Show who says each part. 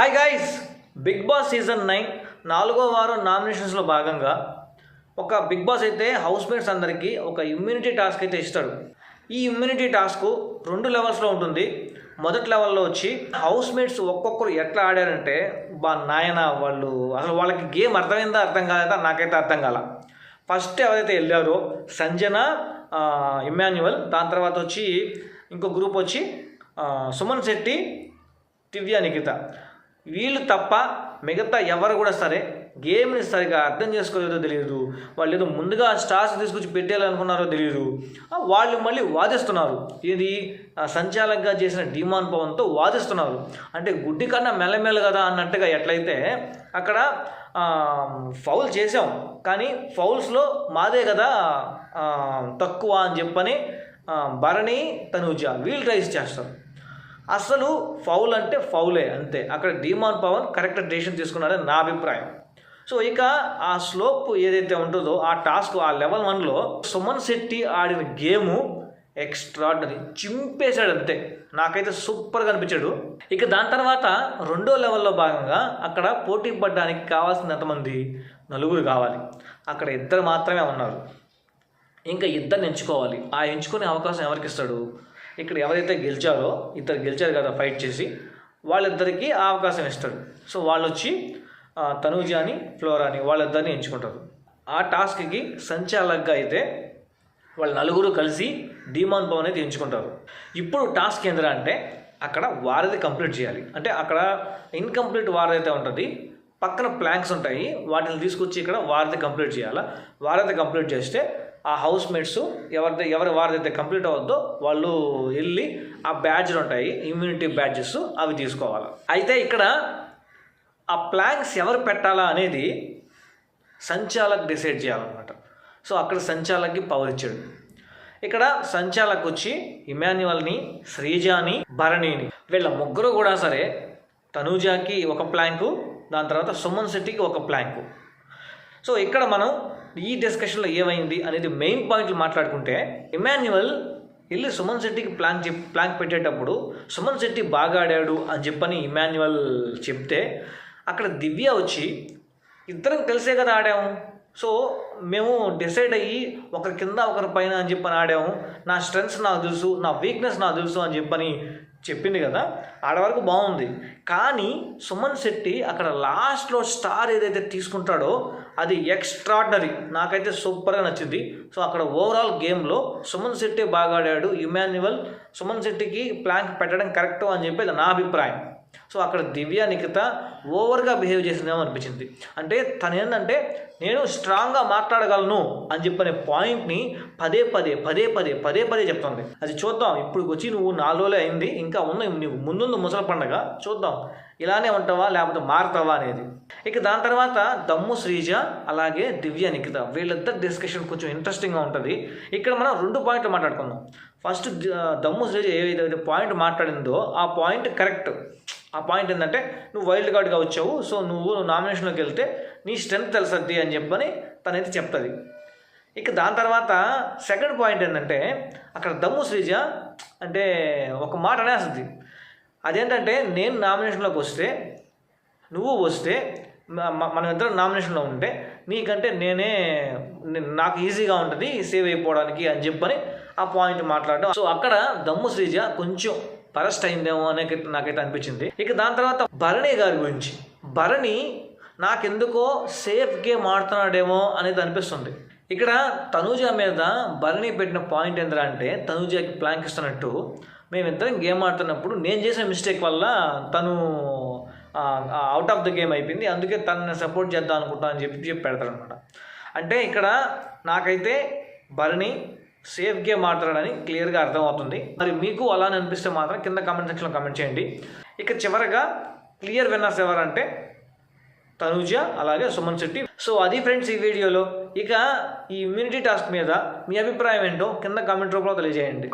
Speaker 1: Hi guys Bigg Boss season nine నాలుగో వారం నామినేషన్స్లో భాగంగా ఒక బిగ్ బాస్ అయితే హౌస్ మేట్స్ అందరికీ ఒక ఇమ్యూనిటీ టాస్క్ అయితే ఇస్తాడు. ఈ ఇమ్యూనిటీ టాస్క్ రెండు లెవెల్స్లో ఉంటుంది. మొదటి లెవెల్లో వచ్చి హౌస్ మేట్స్ ఒక్కొక్కరు ఎట్లా ఆడారంటే బా నాయన వాళ్ళు అసలు వాళ్ళకి గేమ్ అర్థమైందా అర్థం కాలేదా నాకైతే అర్థం కాల. ఫస్ట్ ఎవరైతే వెళ్ళారో సంజన ఇమాన్యువల్ ఇమ్మాన్యువల్ దాని తర్వాత వచ్చి ఇంకో గ్రూప్ వచ్చి సుమన్ శెట్టి దివ్య నిఖిత. వీళ్ళు తప్ప మిగతా ఎవరు కూడా సరే గేమ్ని సరిగా అర్థం చేసుకోలేదో తెలియదు వాళ్ళు ఏదో ముందుగా స్టార్స్ తీసుకొచ్చి పెట్టేయాలనుకున్నారో తెలియదు వాళ్ళు మళ్ళీ వాదిస్తున్నారు. ఇది సంచాలకంగా చేసిన డిమాన్ పవన్తో వాదిస్తున్నారు. అంటే గుడ్డి కన్నా మెల్లమెల్ల కదా అన్నట్టుగా ఎట్లయితే అక్కడ ఫౌల్ చేసాం కానీ ఫౌల్స్లో మాదే కదా తక్కువ అని చెప్పని భరణి తనుజ వీళ్ళు రైస్ చేస్తారు. అసలు ఫౌల్ అంటే ఫౌలే అంతే. అక్కడ డిమాన్ పవన్ కరెక్ట్ డెసిషన్ తీసుకున్నారని నా అభిప్రాయం. సో ఇక ఆ స్లోప్ ఏదైతే ఉంటుందో ఆ టాస్క్ ఆ లెవెల్ వన్లో సుమన్ శెట్టి ఆడిన గేము ఎక్స్ట్రాడనరీ. చింపేశాడు అంతే. నాకైతే సూపర్గా అనిపించాడు. ఇక దాని తర్వాత రెండో లెవెల్లో భాగంగా అక్కడ పోటీ పడడానికి కావాల్సిన ఎంతమంది నలుగురు కావాలి. అక్కడ ఇద్దరు మాత్రమే ఉన్నారు. ఇంకా ఇద్దరిని ఎంచుకోవాలి. ఆ ఎంచుకునే అవకాశం ఎవరికి ఇస్తాడు? ఇక్కడ ఎవరైతే గెలిచారో ఇద్దరు గెలిచారు కదా ఫైట్ చేసి వాళ్ళిద్దరికీ ఆ అవకాశం ఇస్తాడు. సో వాళ్ళు వచ్చి అని తనూజాని ఫ్లోరాని వాళ్ళిద్దరిని ఎంచుకుంటారు. ఆ టాస్క్కి సంచాలకగా అయితే వాళ్ళు నలుగురు కలిసి డీమాన్ భవన్ అయితే ఎంచుకుంటారు. ఇప్పుడు టాస్క్ ఏంద్రా అంటే అక్కడ వారిది కంప్లీట్ చేయాలి. అంటే అక్కడ ఇన్కంప్లీట్ వారైతే అయితే ఉంటుంది. పక్కన ప్లాంక్స్ ఉంటాయి. వాటిని తీసుకొచ్చి ఇక్కడ వారిది కంప్లీట్ చేయాలా? వారధి కంప్లీట్ చేస్తే ఆ హౌస్ మేట్స్ ఎవరి ఎవరి వారిదైతే కంప్లీట్ అవుద్దో వాళ్ళు వెళ్ళి ఆ బ్యాడ్జ్లు ఉంటాయి ఇమ్యూనిటీ బ్యాడ్జెస్ అవి తీసుకోవాలి. అయితే ఇక్కడ ఆ ప్లాంక్స్ ఎవరు పెట్టాలా అనేది సంచాలక్ డిసైడ్ చేయాలన్నమాట. సో అక్కడ సంచాలక్కి పవర్ ఇచ్చాడు. ఇక్కడ సంచాలక్ వచ్చి ఇమాన్యువల్ని శ్రీజాని భరణిని వీళ్ళ ముగ్గురు కూడా సరే తనూజాకి ఒక ప్లాంకు దాని తర్వాత సుమన్ శెట్టికి ఒక ప్లాంకు సో ఇక్కడ మనం ఈ డిస్కషన్లో ఏమైంది అనేది మెయిన్ పాయింట్లు మాట్లాడుకుంటే ఇమాన్యువల్ వెళ్ళి సుమన్ శెట్టికి ప్లాన్ చెప్ ప్లాన్ పెట్టేటప్పుడు సుమన్ శెట్టి బాగా ఆడాడు అని చెప్పని ఇమాన్యువల్ చెప్తే అక్కడ దివ్య వచ్చి ఇద్దరం కలిసే కదా ఆడాము సో మేము డిసైడ్ అయ్యి ఒకరి కింద ఒకరి పైన అని చెప్పని ఆడాము నా స్ట్రెంగ్స్ నాకు తెలుసు నా వీక్నెస్ నాకు తెలుసు అని చెప్పని చెప్పింది కదా ఆడ వరకు బాగుంది. కానీ సుమన్ శెట్టి అక్కడ లాస్ట్లో స్టార్ ఏదైతే తీసుకుంటాడో అది ఎక్స్ట్రాడినరీ నాకైతే సూపర్గా నచ్చింది. సో అక్కడ ఓవరాల్ గేమ్లో సుమన్ శెట్టి బాగా ఆడాడు ఇమాన్యువల్ సుమన్ శెట్టికి ప్లాంక్ పెట్టడం కరెక్ట్ అని చెప్పి నా అభిప్రాయం. సో అక్కడ దివ్య నిఖిత ఓవర్గా బిహేవ్ చేసిందేమో అనిపించింది. అంటే తను ఏంటంటే నేను స్ట్రాంగ్గా మాట్లాడగలను అని చెప్పనే పాయింట్ని పదే పదే పదే పదే పదే పదే చెప్తుంది. అది చూద్దాం ఇప్పుడు వచ్చి నువ్వు నాలుగు రోజులే అయింది ఇంకా ఉన్న నీకు ముందుంది ముసలి పండగ చూద్దాం. ఇలానే ఉంటావా లేకపోతే మారుతావా అనేది. ఇక దాని తర్వాత దమ్ము శ్రీజ అలాగే దివ్య నిఖిత వీళ్ళిద్దరు డిస్కషన్ కొంచెం ఇంట్రెస్టింగ్గా ఉంటుంది. ఇక్కడ మనం రెండు పాయింట్లు మాట్లాడుకుందాం. ఫస్ట్ దమ్ము శ్రీజ ఏదైతే పాయింట్ మాట్లాడిందో ఆ పాయింట్ కరెక్ట్. ఆ పాయింట్ ఏంటంటే నువ్వు వైల్డ్ కార్డ్గా వచ్చావు సో నువ్వు నామినేషన్లోకి వెళ్తే నీ స్ట్రెంత్ తెలుసద్ది అని చెప్పని తనైతే చెప్తుంది. ఇక దాని తర్వాత సెకండ్ పాయింట్ ఏంటంటే అక్కడ దమ్ము శ్రీజ అంటే ఒక మాట అనేస్తుంది. అదేంటంటే నేను నామినేషన్లోకి వస్తే నువ్వు వస్తే మనం ఇద్దరం నామినేషన్లో ఉంటే నీకంటే నేనే నాకు ఈజీగా ఉంటుంది సేవ్ అయిపోవడానికి అని చెప్పని ఆ పాయింట్ మాట్లాడడం. సో అక్కడ దమ్ము శ్రీజ కొంచెం పరస్ట్ అయిందేమో అనే నాకైతే అనిపించింది. ఇక దాని తర్వాత భరణి గారి గురించి. భరణి నాకెందుకో సేఫ్ గేమ్ ఆడుతున్నాడేమో అనేది అనిపిస్తుంది. ఇక్కడ తనూజ మీద భరణి పెట్టిన పాయింట్ ఏంటంటే అంటే తనూజకి ప్లాంక్ ఇస్తున్నట్టు మేమిద్దరం గేమ్ ఆడుతున్నప్పుడు నేను చేసిన మిస్టేక్ వల్ల తను అవుట్ ఆఫ్ ద గేమ్ అయిపోయింది. అందుకే తనని సపోర్ట్ చేద్దాం అనుకుంటా అని చెప్పి చెప్పి పెడతాడనమాట అంటే ఇక్కడ నాకైతే భరణి సేఫ్ గేమ్ ఆడతాడని క్లియర్గా అర్థమవుతుంది. మరి మీకు అలానే అనిపిస్తే మాత్రం కింద కామెంట్ సెక్షన్లో కామెంట్ చేయండి. ఇక చివరగా క్లియర్ విన్నర్స్ ఎవరంటే తనుజ అలాగే సుమన్ శెట్టి. సో అది ఫ్రెండ్స్ ఈ వీడియోలో. ఇక ఈ ఇమ్యూనిటీ టాస్క్ మీద మీ అభిప్రాయం ఏంటో కింద కామెంట్ రూపంలో తెలియజేయండి.